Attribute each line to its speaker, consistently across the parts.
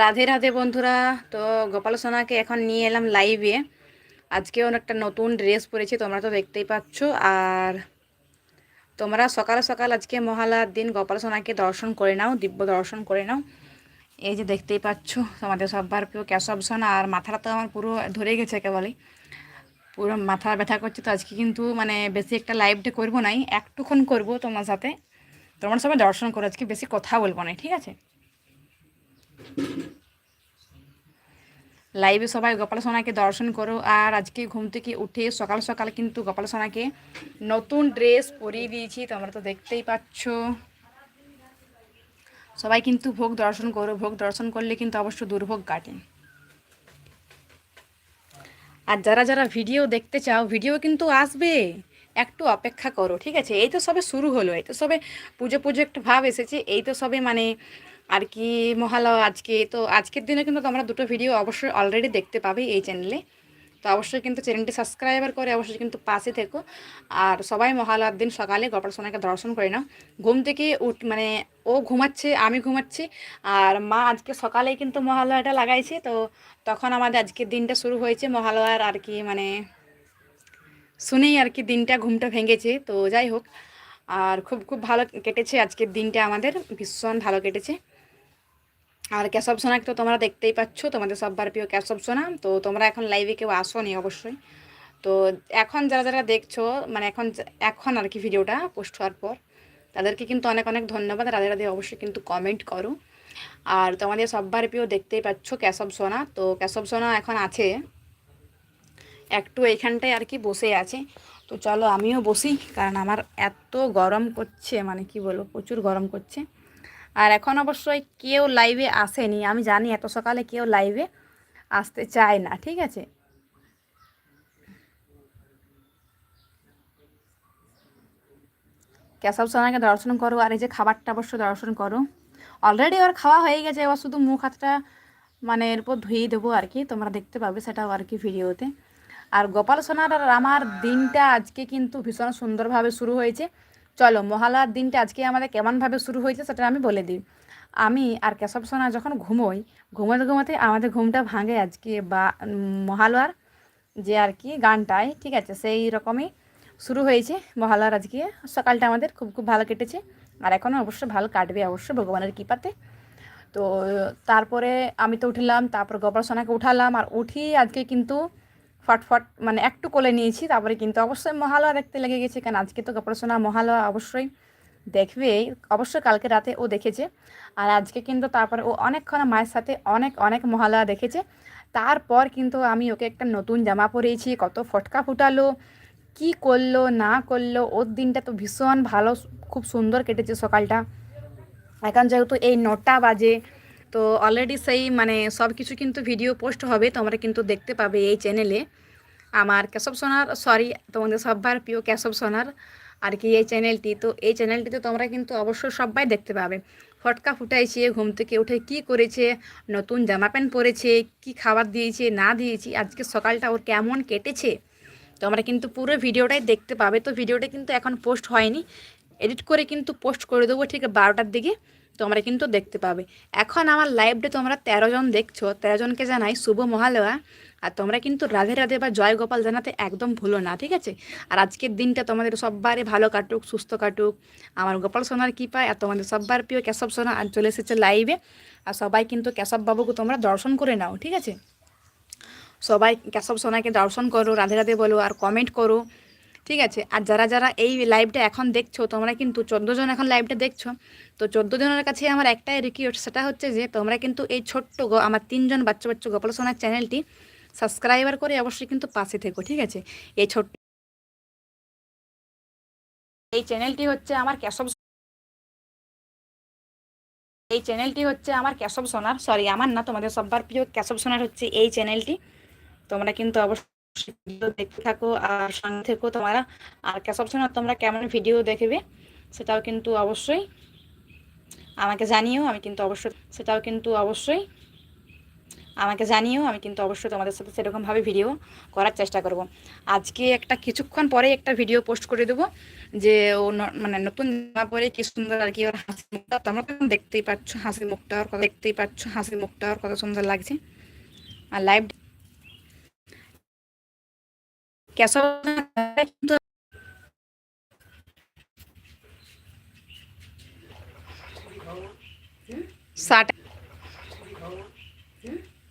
Speaker 1: রাধে রাধে বন্ধুরা। তো গোপাল সোনাকে এখন নিয়ে এলাম লাইভে আজকে একটা নতুন ড্রেস পরেছি, তোমরা তো দেখতেই পাচ্ছ। আর তোমরা সকাল সকাল আজকে মহালয়ার দিন গোপাল সোনাকে দর্শন করে নাও, দিব্য দর্শন করে নাও। এই যে দেখতেই পাচ্ছ, তোমাদের সব্বার প্রিয় কেশব সোনা, আর মাথাটা তো আমার পুরো ধরে গেছে একেবারে পুরো মাথা ব্যথা করছে, তো আজকে কিন্তু মানে বেশি একটা লাইভটা করব নাই, একটুক্ষণ করব তোমার সাথে। তোমার সবাই দর্শন করো, আজকে বেশি কথা বলব না ঠিক আছে? লাইভে সবাই গোপাল সোনাকে দর্শন করো। আর আজকে ঘুম থেকে উঠে সকাল সকাল কিন্তু গোপাল সোনাকে নতুন ড্রেস পরিয়ে দিয়েছি, তোমরা তো দেখতেই পাচ্ছ। সবাই কিন্তু ভোগ দর্শন করো। ভোগ দর্শন করলে কিন্তু অবশ্য দুর্ভোগ কাটে। আর যারা যারা ভিডিও দেখতে চাও, ভিডিও কিন্তু আসবে। একটু অপেক্ষা করো, ঠিক আছে? এই তো সবে শুরু হলো, এই তো সবে পুজো পুজো একটা ভাব এসেছে। এই তো সবে মানে আর কি মহালয়া আজকে? তো আজকের দিনে কিন্তু তোমরা দুটো ভিডিও অবশ্যই অলরেডি দেখতে পাবে এই চ্যানেলে তো অবশ্যই কিন্তু চ্যানেলটি সাবস্ক্রাইবার করে অবশ্যই কিন্তু পাশে থেকো। আর সবাই মহালয়ার দিন সকালে গোপাল সোনাকে দর্শন করে নাও। ঘুম থেকে উঠ মানে ও ঘুমাচ্ছে, আমি ঘুমাচ্ছি। আর মা আজকে সকালেই কিন্তু মহালয়াটা লাগাইছে। তো তখন আমাদের আজকের দিনটা শুরু হয়েছে মহালয়ার আর কি মানে শুনেই আর কি দিনটা ঘুমটা ভেঙেছে। তো যাই হোক, আর খুব খুব ভালো কেটেছে আজকের দিনটা আমাদের। ভীষণ ভালো কেটেছে। আর কেশব সোনাকে তো তোমরা দেখতেই পাচ্ছ, তোমাদের সববার প্রিয় কেশব সোনা তো তোমরা এখন লাইভে কেউ আসোনি অবশ্যই। তো এখন যারা যারা দেখছ মানে এখন এখন আর কি ভিডিওটা পোস্ট হওয়ার পর, তাদেরকে কিন্তু অনেক অনেক ধন্যবাদ। রাধে রাধে অবশ্যই কিন্তু কমেন্ট করো। আর তোমাদের সববার প্রিয় দেখতেই পাচ্ছ কেশব সোনা তো কেশব সোনা এখন আছে। একটু এইখানটায় আর কি বসে আছে। তো চলো আমিও বসি, কারণ আমার এত গরম করছে মানে কি বলব, প্রচুর গরম করছে। আর এখন অবশ্যই কেউ লাইভে আসেনি। আমি জানি এত সকালে কেউ লাইভে আসতে চায় না, ঠিক আছে? কেশব সোনাকে দর্শন করো আর এই যে খাবারটা অবশ্য দর্শন করো। অলরেডি ওর খাওয়া হয়ে গেছে, এবার শুধু মুখ হাতটা মানে এরপর ধুয়ে দেবো আর কি, তোমরা দেখতে পাবে সেটাও আর কি ভিডিওতে। আর গোপাল সোনার আর আমার দিনটা আজকে কিন্তু ভীষণ সুন্দরভাবে শুরু হয়েছে। চলো মহালয়ার দিনটা আজকে আমাদের কেমনভাবে শুরু হয়েছে সেটা আমি বলে দিই। আমি আর কেশব সোনা যখন ঘুমোই, ঘুমাতে ঘুমাতে আমাদের ঘুমটা ভাঙে আজকে বা মহালয়ার যে আর কি গানটায় ঠিক আছে? সেই রকমই শুরু হয়েছে মহালয়ার আজকে। সকালটা আমাদের খুব খুব ভালো কেটেছে আর এখনও অবশ্যই ভালো কাটবে অবশ্যই ভগবানের কৃপাতে। তো, তারপরে আমি তো উঠলাম, তারপর গোপাল সোনাকে উঠালাম আর উঠি আজকে কিন্তু ফটফট মানে একটু কোলে নিয়েছি, তারপরে কিন্তু অবশ্যই মহালয়া দেখতে লেগে গেছে, কারণ আজকে তো গোপালসোনা মহালয়া অবশ্যই দেখবেই অবশ্যই কালকে রাতে ও দেখেছে। আর আজকে কিন্তু তারপরে ও অনেকক্ষণ মায়ের সাথে অনেক অনেক মহালয়া দেখেছে। তারপর কিন্তু আমি ওকে একটা নতুন জামা পরিয়েছি কত ফটকা ফুটালো, কি করল, না করল, ওর দিনটা তো ভীষণ ভালো, খুব সুন্দর কেটেছে সকালটা। এখন যেহেতু এই নটা বাজে তো অলরেডি সেই মানে সব কিছু কিন্তু ভিডিও পোস্ট হবে, তোমরা কিন্তু দেখতে পাবে এই চ্যানেলে আমার কেশব সোনার সরি তোমাদের সববার প্রিয় কেশব সোনার আর কি এই চ্যানেলটি তো এই চ্যানেলটিতে তোমরা কিন্তু অবশ্যই সবাই দেখতে পাবে। ফটকা ফুটাইছে, ঘুম থেকে উঠে কি করেছে, নতুন জামা প্যান্ট পরেছে, কি খাবার দিয়েছে, না দিয়েছি, আজকে সকালটা ওর কেমন কেটেছে, তোমরা কিন্তু পুরো ভিডিওটাই দেখতে পাবে। তো ভিডিওটা কিন্তু এখন পোস্ট হয়নি। এডিট করে কিন্তু পোস্ট করে দেবো ঠিক বারোটার দিকে। তোমরা কিন্তু দেখতে পাবে। এখন আমার লাইভটা তোমরা তেরো জন দেখছ, তেরো জনকে জানাই শুভ মহালয়া। আর তোমরা কিন্তু রাধে রাধে বা জয় গোপাল জানাতে একদম ভুলো না, ঠিক আছে? আর আজকের দিনটা তোমাদের সববারে ভালো কাটুক, সুস্থ কাটুক। আমার গোপাল সোনার কী পায় আর তোমাদের সববার প্রিয় কেশব সোনা আর চলে এসেছে লাইভে আর সবাই কিন্তু কেশব বাবুকে তোমরা দর্শন করে নাও, ঠিক আছে? সবাই কেশব সোনাকে দর্শন করো, রাধে রাধে বলো, আর কমেন্ট করো। ঠিক আছে? আর যারা যারা এই লাইভটা এখন দেখছ, তোমরা কিন্তু জন এখন লাইভটা দেখছ। তো চোদ্দ জনের কাছে আমার একটাই রিকোয়েস্ট সেটা হচ্ছে যে, তোমরা কিন্তু এই ছোট্ট আমার তিনজন বাচ্চা বাচ্চা গোপাল সোনার চ্যানেলটি সাবস্ক্রাইবার করে অবশ্যই কিন্তু পাশে থেকো, ঠিক আছে? এই ছোট্ট এই চ্যানেলটি হচ্ছে আমার কেশব এই চ্যানেলটি হচ্ছে আমার কেশব সোনার সরি আমার না, তোমাদের সববার প্রিয় কেশব সোনার হচ্ছে এই চ্যানেলটি তোমরা কিন্তু অবশ্যই ভিডিও দেখতে থাকো আর সঙ্গে থেকো তোমরা। আর কেশব সোনার তোমরা কেমন ভিডিও দেখবে সেটাও কিন্তু অবশ্যই আমাকে জানিও, আমি কিন্তু অবশ্যই সেটাও কিন্তু অবশ্যই আমাকে জানিও, আমি কিন্তু অবশ্যই তোমাদের সাথে সেরকমভাবে ভিডিও করার চেষ্টা করব। আজকে একটা কিছুক্ষণ পরে একটা ভিডিও পোস্ট করে দেবো যে ও মানে নতুন জামা পরে কি সুন্দর আর কি ওর হাসি মুখটা। তোমরা তো দেখতেই পাচ্ছ হাসি মুখটা, ওর দেখতেই পাচ্ছ হাসি মুখটা, ওর কত সুন্দর লাগছে। আর লাইভ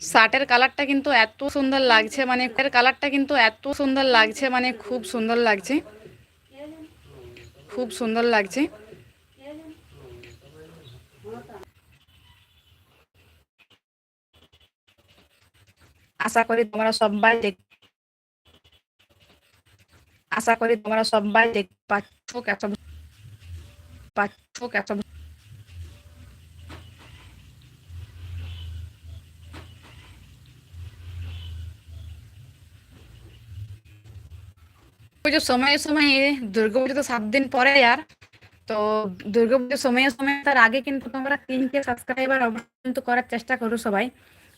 Speaker 1: শার্টের কালারটা কিন্তু এত সুন্দর লাগছে মানে এর কালারটা কিন্তু এত সুন্দর লাগছে মানে খুব সুন্দর লাগছে। খুব সুন্দর লাগছে। আশা করি তোমরা সবাই দেখ আশা করি তোমরা সবাই দেখ, পাচ্ছ কেসব পাচ্ছ কেসব পুজো সময়ে সময়ে দুর্গাপুজো তো সাত দিন পরে আর। তো দুর্গাপুজোর সময়ে সময়ে তার আগে কিন্তু তোমরা তিনকে সাবস্ক্রাইবার কিন্তু করার চেষ্টা করো সবাই।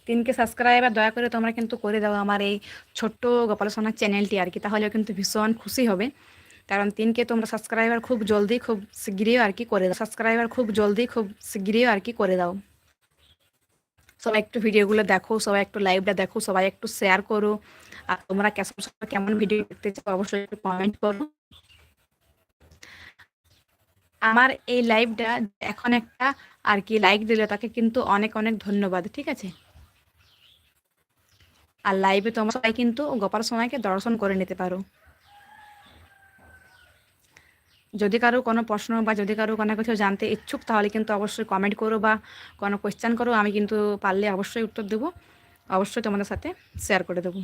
Speaker 1: তিনকে সাবস্ক্রাইবার দয়া করে তোমরা কিন্তু করে দাও আমার এই ছোট্ট গোপাল সোনার চ্যানেলটি আর কি, তাহলেও কিন্তু ভীষণ খুশি হবে। কারণ তিনকে তোমরা সাবস্ক্রাইবার খুব জলদি খুব শীঘ্রই আর কি করে দাও। সাবস্ক্রাইবার খুব জলদি খুব শীঘ্রই আর কি করে দাও। সবাই একটু ভিডিওগুলো দেখো, সবাই একটু লাইভটা দেখো, সবাই একটু শেয়ার করো। আর তোমরা কেমন কেমন ভিডিও দেখতে চাও অবশ্যই একটু কমেন্ট করো। আমার এই লাইভটা এখন একটা আর কি লাইক দিলে, তাকে কিন্তু অনেক অনেক ধন্যবাদ, ঠিক আছে? আর লাইভে তোমরা সবাই কিন্তু গোপাল সময়কে দর্শন করে নিতে পারো। যদি কারও কোনো প্রশ্ন বা যদি কারও কোনো কিছু জানতে ইচ্ছুক, তাহলে কিন্তু অবশ্যই কমেন্ট করো বা কোনো কোয়েশ্চেন করো, আমি কিন্তু পারলে অবশ্যই উত্তর দেবো। অবশ্যই তোমাদের সাথে শেয়ার করে দেবো।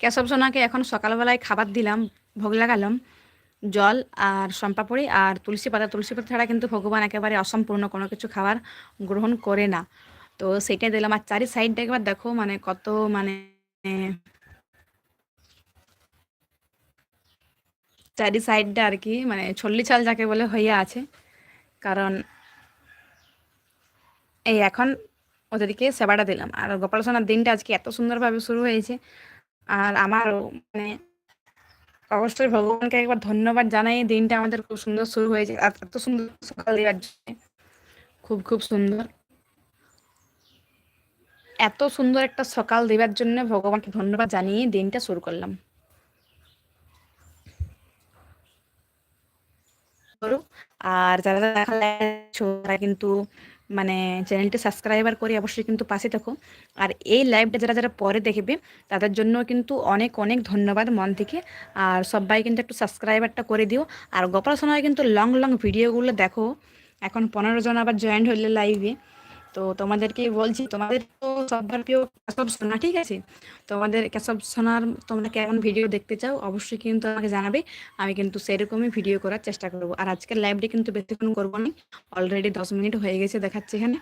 Speaker 1: কেশব সোনাকে এখন সকালবেলায় খাবার দিলাম, ভোগ লাগালাম, জল আর সম্পাপড়ি আর তুলসী পাতা। তুলসী পাতা ছাড়া কিন্তু ভগবান একেবারে অসম্পূর্ণ, কোনো কিছু খাবার গ্রহণ করে না। তো সেটাই দিলাম। আর চারি সাইডটা একবার দেখো মানে কত মানে চারি সাইডটা আর কি মানে ছল্লি চাল যাকে বলে হইয়া আছে। কারণ এই এখন ওদেরকে সেবাটা দিলাম। আর গোপাল সোনার দিনটা আজকে এত সুন্দরভাবে শুরু হয়েছে। আর আমারও মানে অবশ্যই ভগবানকে একবার ধন্যবাদ জানাই। দিনটা আমাদের খুব সুন্দর শুরু হয়েছে। এত সুন্দর সকাল দেওয়ার জন্য খুব খুব সুন্দর। এত সুন্দর একটা সকাল দেওয়ার জন্য ভগবানকে ধন্যবাদ জানিয়ে দিনটা শুরু করলাম। আর যারা যারা কিন্তু মানে চ্যানেলটি সাবস্ক্রাইবার করে অবশ্যই কিন্তু পাশে থাকো। আর এই লাইভটা যারা যারা পরে দেখবে, তাদের জন্য কিন্তু অনেক অনেক ধন্যবাদ মন থেকে। আর সবাই কিন্তু একটু সাবস্ক্রাইবারটা করে দিও। আর গোপাল সোনায় কিন্তু লং লং ভিডিওগুলো দেখো। এখন পনেরো জন আবার জয়েন্ট হইলে লাইভে তো তোমাদেরকে বলছি, তোমাদের তো সবার প্রিয় কেশব সোনা, ঠিক আছে? তোমাদের কেশব সোনার তোমরা কেমন ভিডিও দেখতে চাও অবশ্যই কিন্তু আমাকে জানাবে, আমি কিন্তু সেরকমই ভিডিও করার চেষ্টা করব। আর আজকের লাইভটি কিন্তু বেশিক্ষণ করব না অলরেডি দশ মিনিট হয়ে গেছে দেখাচ্ছে এখানে,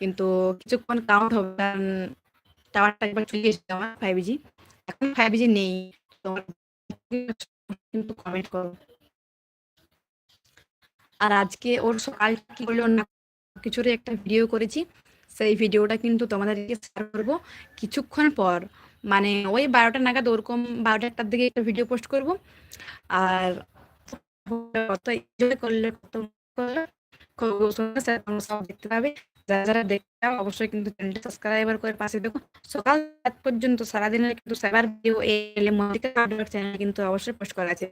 Speaker 1: কিন্তু কিছুক্ষণ কাউন্ট হবে, কারণ টাওয়ারটা একবার চলে গেছে আমার ফাইভ জি এখন ফাইভ জি নেই, তোমার কিন্তু কমেন্ট করো। আর আজকে ওর সকাল কি করল না, কিছুরই একটা ভিডিও করেছি সেই ভিডিওটা কিন্তু তোমাদেরকে শেয়ার করব কিছুক্ষণ পর। মানে ওই বারোটা নাগাদ ওরকম বারোটা একটার দিকে একটা ভিডিও পোস্ট করব। আর কত এনজয় করলে, কত দেখতে পাবে। যারা যারা দেখতে অবশ্যই কিন্তু চ্যানেলটা সাবস্ক্রাইবার করে পাশে দেখো। সকাল রাত পর্যন্ত সারাদিনের কিন্তু সেবার ভিডিও এলে চ্যানেল কিন্তু অবশ্যই পোস্ট করা আছে।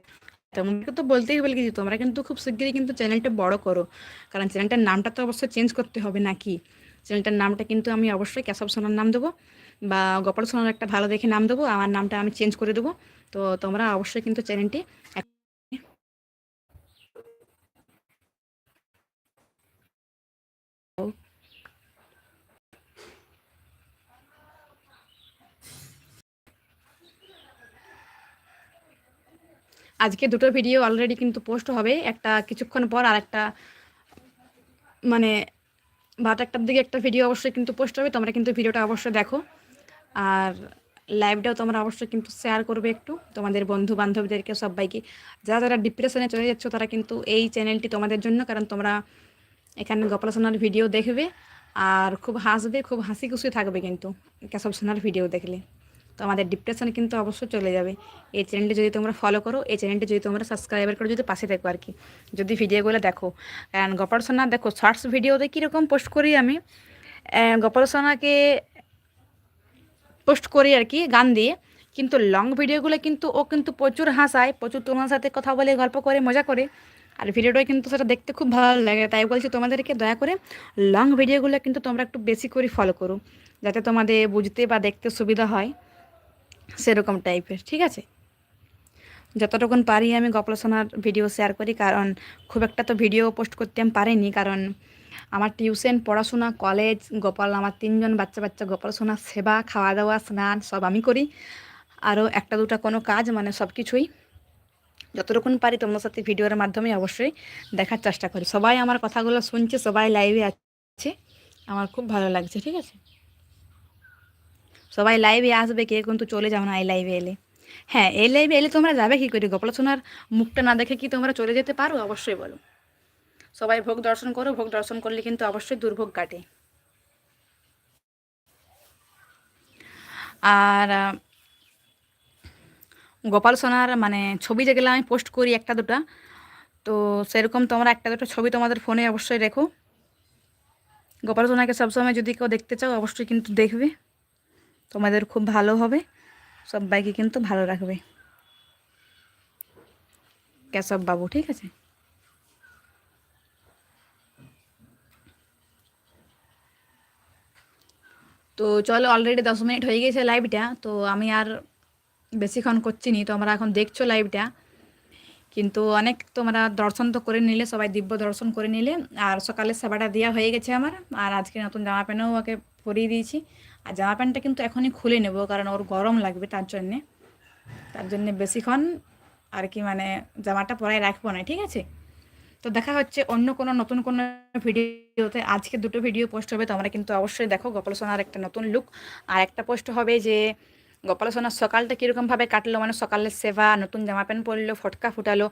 Speaker 1: তোমাকে তো বলতেই হবে কিছু তোমরা কিন্তু খুব শিগগিরই কিন্তু চ্যানেলটা বড় করো। কারণ চ্যানেলটার নামটা তো অবশ্যই চেঞ্জ করতে হবে নাকি? চ্যানেলটার নামটা কিন্তু আমি অবশ্যই কেশব সোনার নাম দেবো বা গোপাল সোনার একটা ভালো দেখে নাম দেবো, আমার নামটা আমি চেঞ্জ করে দেবো। তো তোমরা অবশ্যই কিন্তু চ্যানেলটি আজকে দুটো ভিডিও অলরেডি কিন্তু পোস্ট হবে, একটা কিছুক্ষণ পর আর একটা মানে বারোটা একটার দিকে একটা ভিডিও অবশ্যই কিন্তু পোস্ট হবে, তোমরা কিন্তু ভিডিওটা অবশ্যই দেখো। আর লাইভটাও তোমরা অবশ্যই কিন্তু শেয়ার করবে একটু। তোমাদের বন্ধু বান্ধবদেরকে সবাইকে। যারা যারা ডিপ্রেশনে চলে যাচ্ছ, তারা কিন্তু এই চ্যানেলটি তোমাদের জন্য, কারণ তোমরা এখানে গোপাল ভিডিও দেখবে। আর খুব হাসবে, খুব হাসি খুশি থাকবে কিন্তু কেশব সোনার ভিডিও দেখলে। তো আমাদের ডিপ্রেশন কিন্তু অবশ্যই চলে যাবে। এই চ্যানেলটি যদি তোমরা ফলো করো, এই চ্যানেলটি যদি তোমরা সাবস্ক্রাইবার করে যদি পাশে দেখো আর কি। যদি ভিডিওগুলো দেখো। কারণ গোপাল সোনা, দেখো শর্টস ভিডিওতে কীরকম পোস্ট করি আমি? গোপাল সোনাকে পোস্ট করি আর কি, গান দিয়ে। কিন্তু লং ভিডিওগুলো কিন্তু ও কিন্তু প্রচুর হাসায়, প্রচুর তোমার সাথে কথা বলে, গল্প করে, মজা করে। আর ভিডিওটা কিন্তু সেটা দেখতে খুব ভালো লাগে। তাই বলছি তোমাদেরকে দয়া করে লং ভিডিওগুলো কিন্তু তোমরা একটু বেশি করে ফলো করো। যাতে তোমাদের বুঝতে বা দেখতে সুবিধা হয়। সেরকম টাইপের, ঠিক আছে? যতটুকুন পারি আমি গপলসোনার ভিডিও শেয়ার করি, কারণ খুব একটা তো ভিডিও পোস্ট করতে আমি পারিনি, কারণ আমার টিউশন পড়াশোনা কলেজ গোপাল, আমার তিনজন বাচ্চা বাচ্চা গোপালসোনার সেবা খাওয়া দাওয়া স্নান সব আমি করি। আরও একটা দুটা কোনো কাজ মানে সব কিছুই যতটুকুন পারি তোমার সাথে ভিডিওর মাধ্যমে অবশ্যই দেখার চেষ্টা করি। সবাই আমার কথাগুলো শুনছে, সবাই লাইভে আছে। আমার খুব ভালো লাগছে, ঠিক আছে? সবাই লাইভে আসবে কে কিন্তু চলে যাও না এই লাইভে এলে। হ্যাঁ এই লাইভে এলে তোমরা যাবে কি করে? গোপাল সোনার মুখটা না দেখে কি তোমরা চলে যেতে পারো? অবশ্যই বলো। সবাই ভোগ দর্শন করো, ভোগ দর্শন করলে কিন্তু অবশ্যই দুর্ভোগ কাটে। আর গোপাল সোনার মানে ছবি যেগুলো আমি পোস্ট করি একটা দুটা, তো সেরকম তোমরা একটা দুটো ছবি তোমাদের ফোনে অবশ্যই রেখো। গোপাল সোনাকে সবসময় যদি কেউ দেখতে চাও, অবশ্যই কিন্তু দেখবে। তোমাদের খুব ভালো হবে। সবাইকে কিন্তু ভালো রাখবে। কেশব বাবু, ঠিক আছে? তো চলো অলরেডি দশ মিনিট হয়ে গেছে লাইভটা তো আমি আর বেশিক্ষণ করছি নি তোমরা এখন দেখছ লাইভটা কিন্তু অনেক তোমরা দর্শন তো করে নিলে, সবাই দিব্য দর্শন করে নিলে। আর সকালে সেবাটা দেওয়া হয়ে গেছে আমার। আর আজকে নতুন জামা প্যান্টও ওকে পরিয়ে দিয়েছি। আর জামা প্যান্টটা কিন্তু এখনই খুলে নেব, কারণ ওর গরম লাগবে তার জন্যে। তার জন্যে বেশিক্ষণ আর কি মানে জামাটা পরাই রাখব না, ঠিক আছে? তো দেখা হচ্ছে অন্য কোনো নতুন কোনো ভিডিওতে। আজকে দুটো ভিডিও পোস্ট হবে, তোমরা কিন্তু অবশ্যই দেখো। গোপাল সোনার একটা নতুন লুক আর একটা পোস্ট হবে যে গোপাল সোনার সকালটা কীরকমভাবে কাটলো মানে সকালের সেবা নতুন জামা প্যান্ট পরলো ফটকা ফুটালো।